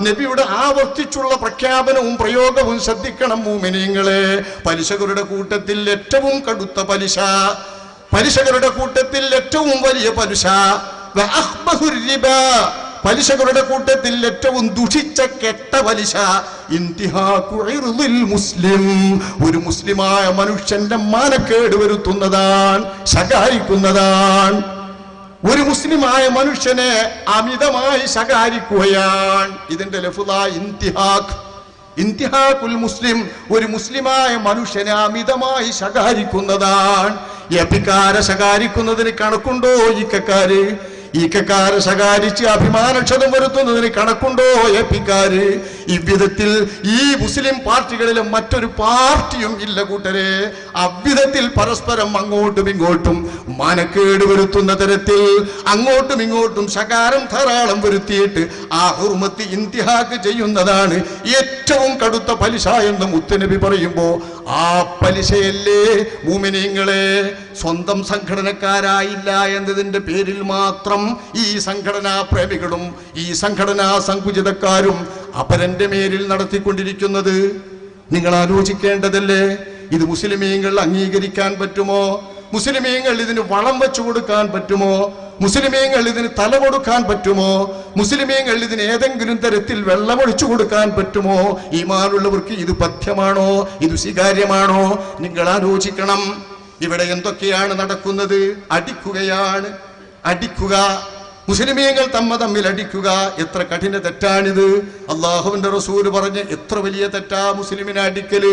നബിയുടെ ആവർത്തിച്ചുള്ള പ്രഖ്യാപനവും പ്രയോഗവും ശ്രദ്ധിക്കണം മൂമിനിയങ്ങളെ പലിശകരുടെ കൂട്ടത്തിൽ ഏറ്റവും കടുത്ത പലിശ. പലിശകരുടെ കൂട്ടത്തിൽ ഏറ്റവും വലിയ പലിശ. പലിശകളുടെ കൂട്ടത്തിൽ ഏറ്റവും ദുഷിച്ച കെട്ട പലിശ. മുസ്ലിം. ഒരു മുസ്ലിമായ മനുഷ്യന്റെ മാനക്കേട് വരുത്തുന്നതാണ് ശകാരിക്കുന്നതാണ്. ഒരു മുസ്ലിമായ മനുഷ്യനെ അമിതമായി ശകാരിക്കുകയാണ്. ഇതിന്റെ ലഫുദ ഇന്തിഹാഖ് ഇന്തിഹാഖുൽ മുസ്ലിം ഒരു മുസ്ലിമായ മനുഷ്യനെ അമിതമായി ശകാരിക്കുന്നതാണ്. എപ്പിക്കാരെ ശകാരിക്കുന്നതിന് കണക്കുണ്ടോ ഇക്കക്കാര്? ഈക്കക്കാര് ശകാരിച്ച് അഭിമാനക്ഷതം വരുത്തുന്നതിന് കണക്കുണ്ടോ ഏപ്പിക്കാര് ഇவ்விதത്തിൽ ഈ മുസ്ലിം പാർട്ടികളിലെ മറ്റൊരു പാർട്ടിയും ഇല്ല കൂട്ടരെ. അவ்விதത്തിൽ പരസ്പരം അങ്ങോട്ടും ഇങ്ങോട്ടും മാനക്കേട് വരുത്തുന്ന തരത്തിൽ അങ്ങോട്ടും ഇങ്ങോട്ടും ശകാരം ധാരാളം വരുത്തിയിട്ട് ആ ഹുർമത്ത് ഇന്തിഹാക്ക് ചെയ്യുന്നതാണ് ഏറ്റവും കടുത്ത പലിശ എന്ന് മുത്തനബി പറയുമ്പോൾ ആ പലിശയല്ലേ മൂമിനിങ്ങളെ? സ്വന്തം സംഘടനക്കാരായില്ല എന്നതിന്റെ പേരിൽ മാത്രം ഈ സംഘടനാ പ്രേമികളും ഈ സംഘടനാ സങ്കുചിതക്കാരും അപരന്റെ മേലിൽ നടത്തിക്കൊണ്ടിരിക്കുന്നത്. നിങ്ങൾ ആലോചിക്കേണ്ടതല്ലേ ഇത് മുസ്ലിമീങ്ങൾ അംഗീകരിക്കാൻ പറ്റുമോ? മുസ്ലിമീങ്ങൾ ഇതിന് വളം വെച്ചു കൊടുക്കാൻ പറ്റുമോ? മുസ്ലിമീങ്ങൾ ഇതിന് തല കൊടുക്കാൻ പറ്റുമോ? മുസ്ലിമീങ്ങൾ ഇതിന് ഏതെങ്കിലും തരത്തിൽ വെള്ളമൊഴിച്ചു കൊടുക്കാൻ പറ്റുമോ? ഈമാനുള്ളവർക്ക് ഇത് പഥ്യമാണോ? ഇത് സ്വീകാര്യമാണോ? നിങ്ങൾ ആലോചിക്കണം. ഇവിടെ എന്തൊക്കെയാണ് നടക്കുന്നത്? അടിക്കുകയാണ്. അടിക്കുക. മുസ്ലിമീങ്ങൾ തമ്മ തമ്മിൽ അടിക്കുക. എത്ര കഠിന തെറ്റാണിത്. അള്ളാഹുവിന്റെ റസൂൽ പറഞ്ഞ് എത്ര വലിയ തെറ്റാ മുസ്ലിമിനെ അടിക്കൽ.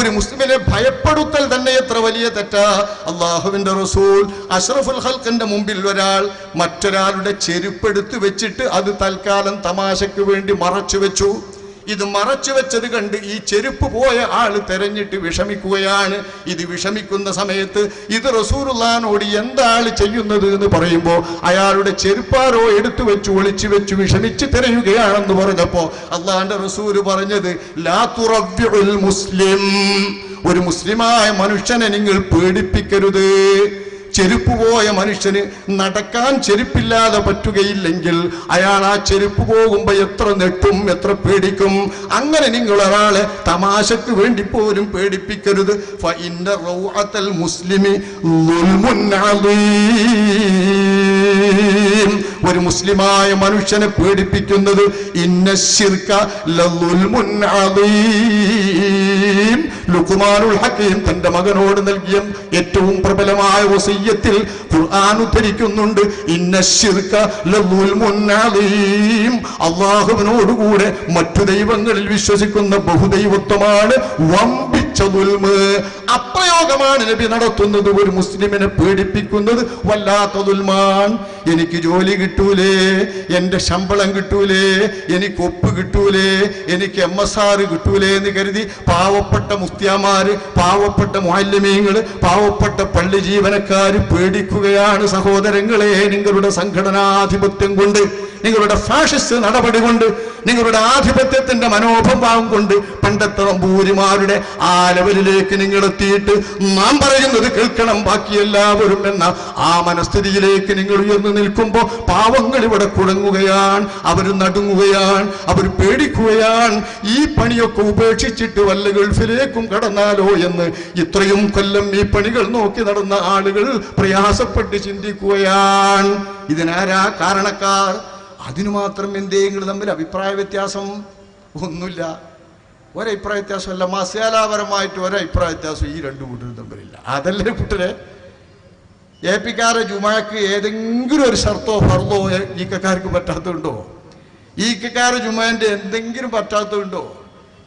ഒരു മുസ്ലിമിനെ ഭയപ്പെടുത്തൽ തന്നെ എത്ര വലിയ തെറ്റാ. അള്ളാഹുവിന്റെ റസൂൽ അഷ്റഫുൽ ഹൽക്കിന്റെ മുമ്പിൽ ഒരാൾ മറ്റൊരാളുടെ ചെരുപ്പെടുത്ത് വെച്ചിട്ട് അത് തൽക്കാലം തമാശയ്ക്ക് വേണ്ടി മറച്ചു വെച്ചു. ഇത് മറച്ചു വെച്ചത് കണ്ട് ഈ ചെരുപ്പ് പോയ ആൾ തെരഞ്ഞിട്ട് വിഷമിക്കുകയാണ്. ഇത് വിഷമിക്കുന്ന സമയത്ത് ഇത് റസൂറുല്ലാനോട് എന്താണ് ചെയ്യുന്നത് എന്ന് പറയുമ്പോൾ അയാളുടെ ചെരുപ്പാരോ എടുത്തു വെച്ച് ഒളിച്ചു വെച്ച് വിഷമിച്ച് തിരയുകയാണെന്ന് പറഞ്ഞപ്പോ അള്ളാന്റെ റസൂര് പറഞ്ഞത് ലാ തുറവ്യുൽ മുസ്ലിം. ഒരു മുസ്ലിമായ മനുഷ്യനെ നിങ്ങൾ പേടിപ്പിക്കരുത്. ചെരുപ്പ് പോയ മനുഷ്യന് നടക്കാൻ ചെരുപ്പില്ലാതെ പറ്റുകയില്ലെങ്കിൽ അയാൾ ആ ചെരുപ്പ് പോകുമ്പോ എത്ര നെട്ടും എത്ര പേടിക്കും. അങ്ങനെ നിങ്ങൾ ഒരാളെ തമാശക്ക് വേണ്ടി പോലും പേടിപ്പിക്കരുത്. മുസ്ലിമി. ഒരു മുസ്ലിമായ മനുഷ്യനെ പേടിപ്പിക്കുന്നത് ഇന്ന ശിർക ലളുൽമുൻ ലുഖ്മാനുൽ ഹക്കീം തന്റെ മകനോട് നൽകിയ ഏറ്റവും പ്രബലമായ വസയ്യത്തിൽ ഖുർആൻ ഉദ്ധരിക്കുന്നുണ്ട്. ഇന്ന അള്ളാഹുവിനോടുകൂടെ മറ്റു ദൈവങ്ങളിൽ വിശ്വസിക്കുന്ന ബഹുദൈവത്വമാണ് വമ്പിച്ച ദുൽമ് അപ്രയോഗമാണ് നബി നടത്തുന്നത്. ഒരു മുസ്ലിമിനെ പേടിപ്പിക്കുന്നത് വല്ലാത്ത ദുൽമാൻ എനിക്ക് ജോലി കിട്ടൂലേ എന്റെ ശമ്പളം കിട്ടൂലേ എനിക്ക് ഒപ്പ് കിട്ടൂലേ എനിക്ക് എം എസ് ആർ കിട്ടൂലേ എന്ന് കരുതി പാവപ്പെട്ട മുസ്ത്യാമാര് പാവപ്പെട്ട മാലിന്യങ്ങൾ പാവപ്പെട്ട പള്ളി ജീവനക്കാർ പേടിക്കുകയാണ് സഹോദരങ്ങളെ നിങ്ങളുടെ സംഘടനാധിപത്യം കൊണ്ട്. നിങ്ങളുടെ ഫാഷിസ്റ്റ് നടപടി കൊണ്ട് നിങ്ങളുടെ ആധിപത്യത്തിന്റെ മനോഭാവം കൊണ്ട് പണ്ടത്തെ നമ്പൂരിമാരുടെ ആ ലെവലിലേക്ക് നിങ്ങൾ എത്തിയിട്ട് നാം പറയുന്നത് കേൾക്കണം ബാക്കി എല്ലാവരും എന്ന ആ മനസ്ഥിതിയിലേക്ക് നിങ്ങൾ ഉയർന്നു നിൽക്കുമ്പോൾ പാവങ്ങൾ ഇവിടെ കുടങ്ങുകയാണ് അവർ നടുങ്ങുകയാണ് അവർ പേടിക്കുകയാണ്. ഈ പണിയൊക്കെ ഉപേക്ഷിച്ചിട്ട് വല്ല ഗൾഫിലേക്കും കടന്നാലോ എന്ന് ഇത്രയും കൊല്ലം ഈ പണികൾ നോക്കി നടന്ന ആളുകൾ പ്രയാസപ്പെട്ട് ചിന്തിക്കുകയാണ്. ഇതിനാരാ കാരണക്കാർ? അതിനു മാത്രം എന്തെങ്കിലും തമ്മിൽ അഭിപ്രായ വ്യത്യാസം? ഒന്നുമില്ല. ഒരഭിപ്രായ വ്യത്യാസമല്ല. മസാലാപരമായിട്ട് ഒരഭിപ്രായ വ്യത്യാസം ഈ രണ്ട് കൂട്ടരും തമ്മിലില്ല. അതല്ലേ കൂട്ടരെ? എ ജുമാക്ക് ഏതെങ്കിലും ഒരു ഷർത്തോ ഫർദോ ഈക്കക്കാർക്ക് പറ്റാത്തതുണ്ടോ? ഈക്കക്കാരെ ജുമാന്റെ എന്തെങ്കിലും പറ്റാത്തതുണ്ടോ?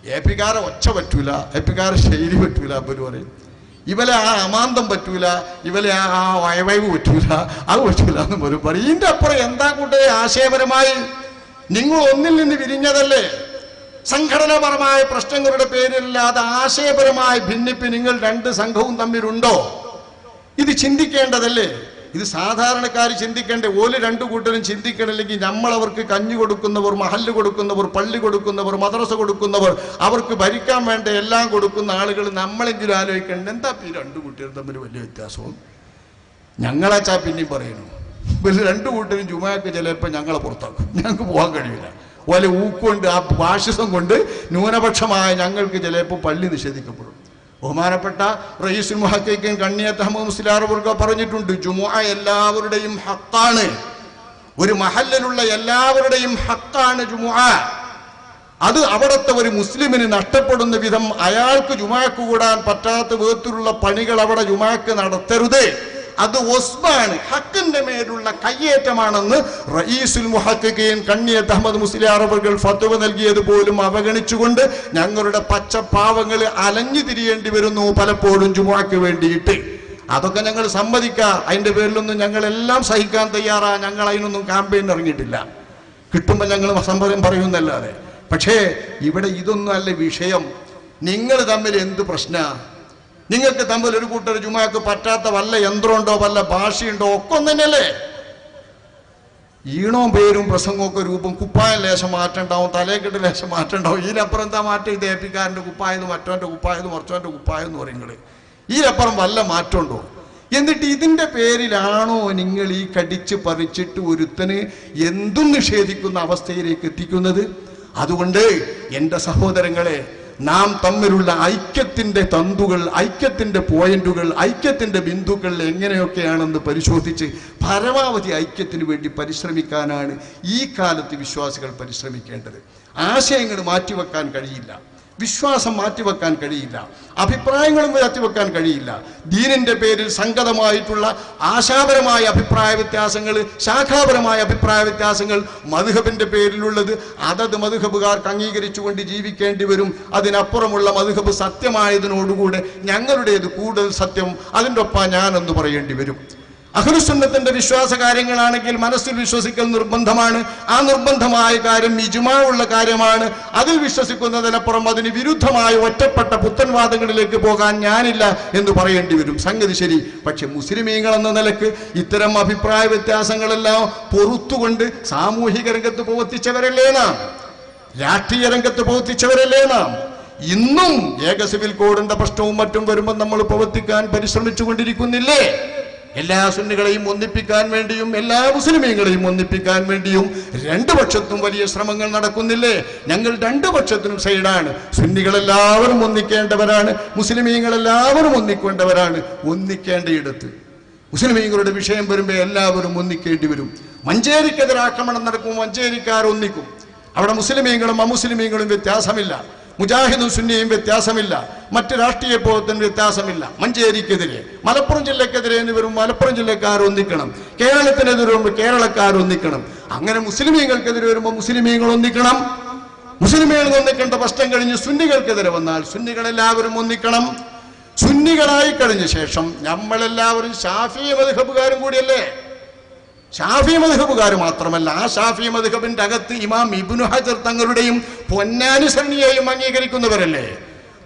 എ ഒച്ച പറ്റൂല. എ ശൈലി പറ്റൂല അവർ പറയും. ഇവലെ ആ അമാന്തം പറ്റൂല ഇവലെ ആ ആ വയവയവ് പറ്റൂല അത് പറ്റൂല എന്ന് പറയും പറയും. ഇതിന്റെ അപ്പുറം എന്താ കൂട്ടേ ആശയപരമായി? നിങ്ങൾ ഒന്നിൽ നിന്ന് വിരിഞ്ഞതല്ലേ? സംഘടനാപരമായ പ്രശ്നങ്ങളുടെ പേരില്ലാതെ ആശയപരമായ ഭിന്നിപ്പ് നിങ്ങൾ രണ്ട് സംഘവും തമ്മിലുണ്ടോ? ഇത് ചിന്തിക്കേണ്ടതല്ലേ? ഇത് സാധാരണക്കാർ ചിന്തിക്കേണ്ട ഓൽ രണ്ടു കൂട്ടരും ചിന്തിക്കണില്ലെങ്കിൽ നമ്മൾ അവർക്ക് കഞ്ഞു കൊടുക്കുന്നവർ മഹല്ല് കൊടുക്കുന്നവർ പള്ളി കൊടുക്കുന്നവർ മദ്രസ കൊടുക്കുന്നവർ അവർക്ക് ഭരിക്കാൻ വേണ്ട എല്ലാം കൊടുക്കുന്ന ആളുകൾ നമ്മളെങ്കിലും ആലോചിക്കേണ്ട? എന്താ ഈ രണ്ടു കൂട്ടരും തമ്മിൽ വലിയ വ്യത്യാസവും? ഞങ്ങളാച്ചാ പിന്നെയും പറയുന്നു ഇവർ രണ്ടു കൂട്ടരും ജുമാക്ക് ചിലപ്പോൾ ഞങ്ങളെ പുറത്താക്കും. ഞങ്ങൾക്ക് പോകാൻ കഴിയില്ല ഓലെ ഊക്കൊണ്ട് ആ ഭാഷിസം കൊണ്ട് ന്യൂനപക്ഷമായ ഞങ്ങൾക്ക് ചിലപ്പോൾ പള്ളി നിഷേധിക്കപ്പെടും. ബഹുമാനപ്പെട്ട റയീസുൽ മുഹക്കൈക്കൻ കണ്ണിയത്ത് അഹമ്മദ് മുസ്ലിയാർവർഗ പറഞ്ഞിട്ടുണ്ട് ജുമുഅ എല്ലാവരുടെയും ഹക്കാണ്. ഒരു മഹല്ലിലുള്ള എല്ലാവരുടെയും ഹക്കാണ് ജുമുഅ. അത് അവിടുത്തെ ഒരു മുസ്ലിമിന് നഷ്ടപ്പെടുന്ന വിധം അയാൾക്ക് ജുമാക്ക് കൂടാൻ പറ്റാത്ത വിധത്തിലുള്ള പണികൾ അവിടെ ജുമാക്ക് നടത്തരുത്. അത് ഒസ്ബാണ് ഹക്കിന്റെ മേലുള്ള കയ്യേറ്റമാണെന്ന് റയീസുൽ മുഹക്കുകയും കണ്ണിയ അഹമ്മദ് മുസ്ലിയാർ അവർ ഫത്വ നൽകിയത് പോലും അവഗണിച്ചുകൊണ്ട് ഞങ്ങളുടെ പച്ചപ്പാവങ്ങൾ അലഞ്ഞു തിരിയേണ്ടി വരുന്നു പലപ്പോഴും ജുമാക്ക് വേണ്ടിയിട്ട്. അതൊക്കെ ഞങ്ങൾ സമ്മതിക്കുക അതിന്റെ പേരിലൊന്നും ഞങ്ങളെല്ലാം സഹിക്കാൻ തയ്യാറാ. ഞങ്ങൾ അതിനൊന്നും ക്യാമ്പയിൻ ഇറങ്ങിയിട്ടില്ല. കിട്ടുമ്പോൾ ഞങ്ങൾ സമ്മതം പറയുന്നല്ലാതെ പക്ഷേ ഇവിടെ ഇതൊന്നും അല്ല വിഷയം. നിങ്ങൾ തമ്മിൽ എന്ത് പ്രശ്ന? നിങ്ങൾക്ക് തമ്മിൽ ഒരു കൂട്ടർ ജുമാക്ക് പറ്റാത്ത വല്ല യന്ത്രമുണ്ടോ വല്ല ഭാഷയുണ്ടോ ഒക്കെ ഒന്നും തന്നെയല്ലേ ഈണവും പേരും പ്രസംഗവും ഒക്കെ രൂപം കുപ്പായം ലേശം മാറ്റണ്ടാവും തലേക്കെട്ട് ലേശം മാറ്റണ്ടാവും. ഇതിലപ്പുറം എന്താ മാറ്റം? ഇത് ഏപ്പിക്കാരന്റെ കുപ്പായെന്ന് മറ്റവന്റെ കുപ്പായെന്ന് മറച്ചവന്റെ കുപ്പായം എന്ന് പറയുന്നത് ഇതിലപ്പുറം വല്ല മാറ്റമുണ്ടോ? എന്നിട്ട് ഇതിന്റെ പേരിലാണോ നിങ്ങൾ ഈ കടിച്ച് പറിച്ചിട്ട് ഒരുത്തന് എന്തും നിഷേധിക്കുന്ന അവസ്ഥയിലേക്ക് എത്തിക്കുന്നത്? അതുകൊണ്ട് എന്റെ സഹോദരങ്ങളെ നാം തമ്മിലുള്ള ഐക്യത്തിന്റെ തന്തുകൾ ഐക്യത്തിന്റെ പോയിന്റുകൾ ഐക്യത്തിന്റെ ബിന്ദുക്കൾ എങ്ങനെയൊക്കെയാണെന്ന് പരിശോധിച്ച് പരമാവധി ഐക്യത്തിന് വേണ്ടി പരിശ്രമിക്കാനാണ് ഈ കാലത്ത് വിശ്വാസികൾ പരിശ്രമിക്കേണ്ടത്. ആശയങ്ങൾ മാറ്റിവെക്കാൻ കഴിയില്ല. വിശ്വാസം മാറ്റിവെക്കാൻ കഴിയില്ല. അഭിപ്രായങ്ങളും മാറ്റിവെക്കാൻ കഴിയില്ല. ദീനിന്റെ പേരിൽ സംഗതമായിട്ടുള്ള ആശാപരമായ അഭിപ്രായ വ്യത്യാസങ്ങൾ ശാഖാപരമായ അഭിപ്രായ വ്യത്യാസങ്ങൾ മധുഹബിന്റെ പേരിലുള്ളത്. അതത് മധുഹബുകാർക്ക് അംഗീകരിച്ചുകൊണ്ട് ജീവിക്കേണ്ടി വരും. അതിനപ്പുറമുള്ള മധുഹബ് സത്യമായതിനോടുകൂടെ ഞങ്ങളുടേത് കൂടുതൽ സത്യം അതിന്റെ ഒപ്പം ഞാനെന്ന് പറയേണ്ടി വരും. അഹ്ലുസുന്നത്തിന്റെ വിശ്വാസ കാര്യങ്ങളാണെങ്കിൽ മനസ്സിൽ വിശ്വസിക്കൽ നിർബന്ധമാണ്. ആ നിർബന്ധമായ കാര്യം ഇജുമാവുള്ള കാര്യമാണ്. അതിൽ വിശ്വസിക്കുന്നതിനപ്പുറം അതിന് വിരുദ്ധമായ ഒറ്റപ്പെട്ട പുത്തൻവാദങ്ങളിലേക്ക് പോകാൻ ഞാനില്ല എന്ന് പറയേണ്ടി വരും. സംഗതി ശരി. പക്ഷെ മുസ്ലിമീങ്ങൾ എന്ന നിലയ്ക്ക് ഇത്തരം അഭിപ്രായ വ്യത്യാസങ്ങളെല്ലാം പൊറത്തുകൊണ്ട് സാമൂഹിക രംഗത്ത് പ്രവർത്തിച്ചവരല്ലേ നാം? രാഷ്ട്രീയ രംഗത്ത് പ്രവർത്തിച്ചവരല്ലേ നാം? ഇന്നും ഏക സിവിൽ കോഡിന്റെ പ്രശ്നവും മറ്റും വരുമ്പോൾ നമ്മൾ പ്രവർത്തിക്കാൻ പരിശ്രമിച്ചു കൊണ്ടിരിക്കുന്നില്ലേ എല്ലാ സുന്നികളെയും ഒന്നിപ്പിക്കാൻ വേണ്ടിയും എല്ലാ മുസ്ലിമീങ്ങളെയും ഒന്നിപ്പിക്കാൻ വേണ്ടിയും രണ്ടു പക്ഷത്തും വലിയ ശ്രമങ്ങൾ നടക്കുന്നില്ലേ? ഞങ്ങൾ രണ്ടു പക്ഷത്തിനും സൈഡാണ്. സുന്നികളെല്ലാവരും ഒന്നിക്കേണ്ടവരാണ്. മുസ്ലിമീങ്ങളെല്ലാവരും ഒന്നിക്കേണ്ടവരാണ്. ഒന്നിക്കേണ്ടയിടത്ത് മുസ്ലിമീങ്ങളുടെ വിഷയം വരുമ്പോൾ എല്ലാവരും ഒന്നിക്കേണ്ടി വരും. മഞ്ചേരിക്കെതിരെ ആക്രമണം നടക്കുമ്പോൾ മഞ്ചേരിക്കാർ ഒന്നിക്കും. അവിടെ മുസ്ലിമീങ്ങളും അമുസ്ലിമീങ്ങളും വ്യത്യാസമില്ല. മുജാഹിദും സുന്നിയും വ്യത്യാസമില്ല. മറ്റ് രാഷ്ട്രീയ ബോധത്തിന് വ്യത്യാസമില്ല. മഞ്ചേരിക്കെതിരെ മലപ്പുറം ജില്ലക്കെതിരെ എന്ന് വരും മലപ്പുറം ജില്ലക്കാർ ഒന്നിക്കണം. കേരളത്തിനെതിരെ വരുമ്പോൾ കേരളക്കാർ ഒന്നിക്കണം. അങ്ങനെ മുസ്ലിമീങ്ങൾക്കെതിരെ വരുമ്പോൾ മുസ്ലിമീങ്ങൾ ഒന്നിക്കണം. മുസ്ലിമീങ്ങൾ ഒന്നിക്കേണ്ട പ്രശ്നം കഴിഞ്ഞ് സുന്നികൾക്കെതിരെ വന്നാൽ സുന്നികളെല്ലാവരും ഒന്നിക്കണം. സുന്നികളായി കഴിഞ്ഞ ശേഷം നമ്മളെല്ലാവരും ഷാഫി മധുഹബുകാരും കൂടിയല്ലേ? ഷാഫി മധുഹബുകാർ മാത്രമല്ല ആ ഷാഫി മധുഹബിന്റെ അകത്ത് ഇമാം ഇബ്നു ഹജർ തങ്ങളുടെയും പൊന്നാനി സരണിയെയും അംഗീകരിക്കുന്നവരല്ലേ?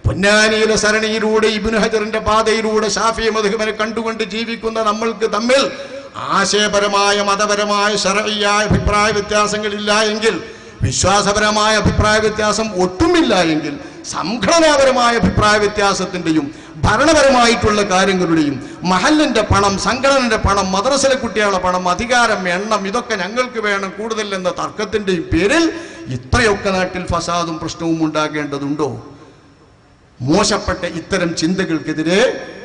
പൊന്നാനിയിലെ സരണിയിലൂടെ ഇബ്നു ഹജറിന്റെ പാതയിലൂടെ ഷാഫി മധുഹബിനെ കണ്ടുകൊണ്ട് ജീവിക്കുന്ന നമ്മൾക്ക് തമ്മിൽ ആശയപരമായ മതപരമായ ശരയായ അഭിപ്രായ വ്യത്യാസങ്ങളില്ല എങ്കിൽ വിശ്വാസപരമായ അഭിപ്രായ വ്യത്യാസം ഒട്ടുമില്ല എങ്കിൽ സംഘടനാപരമായ അഭിപ്രായ വ്യത്യാസത്തിന്റെയും ഭരണപരമായിട്ടുള്ള കാര്യങ്ങളുടെയും മഹലിന്റെ പണം സംഘടനയുടെ പണം മദ്രസയിലെ കുട്ടികളുടെ പണം അധികാരം എണ്ണം ഇതൊക്കെ ഞങ്ങൾക്ക് വേണം കൂടുതൽ എന്ന തർക്കത്തിന്റെയും പേരിൽ ഇത്രയൊക്കെ നാട്ടിൽ ഫസാദും പ്രശ്നവും ഉണ്ടാകേണ്ടതുണ്ടോ? മോശപ്പെട്ട ഇത്തരം ചിന്തകൾക്കെതിരെ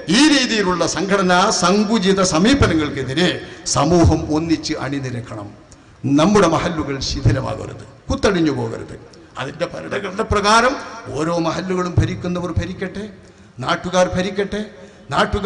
ഈ രീതിയിലുള്ള സംഘടനാ സങ്കുചിത സമീപനങ്ങൾക്കെതിരെ സമൂഹം ഒന്നിച്ച് അണിനിരക്കണം. നമ്മുടെ മഹല്ലുകൾ ശിഥിലമാകരുത് കുത്തടിഞ്ഞു പോകരുത്. അതിന്റെ ഭരണഘടന പ്രകാരം ഓരോ മഹല്ലുകളും ഭരിക്കുന്നവർ ഭരിക്കട്ടെ? നാട്ടുകാർ ഭരിക്കട്ടെ നാട്ടുകാർ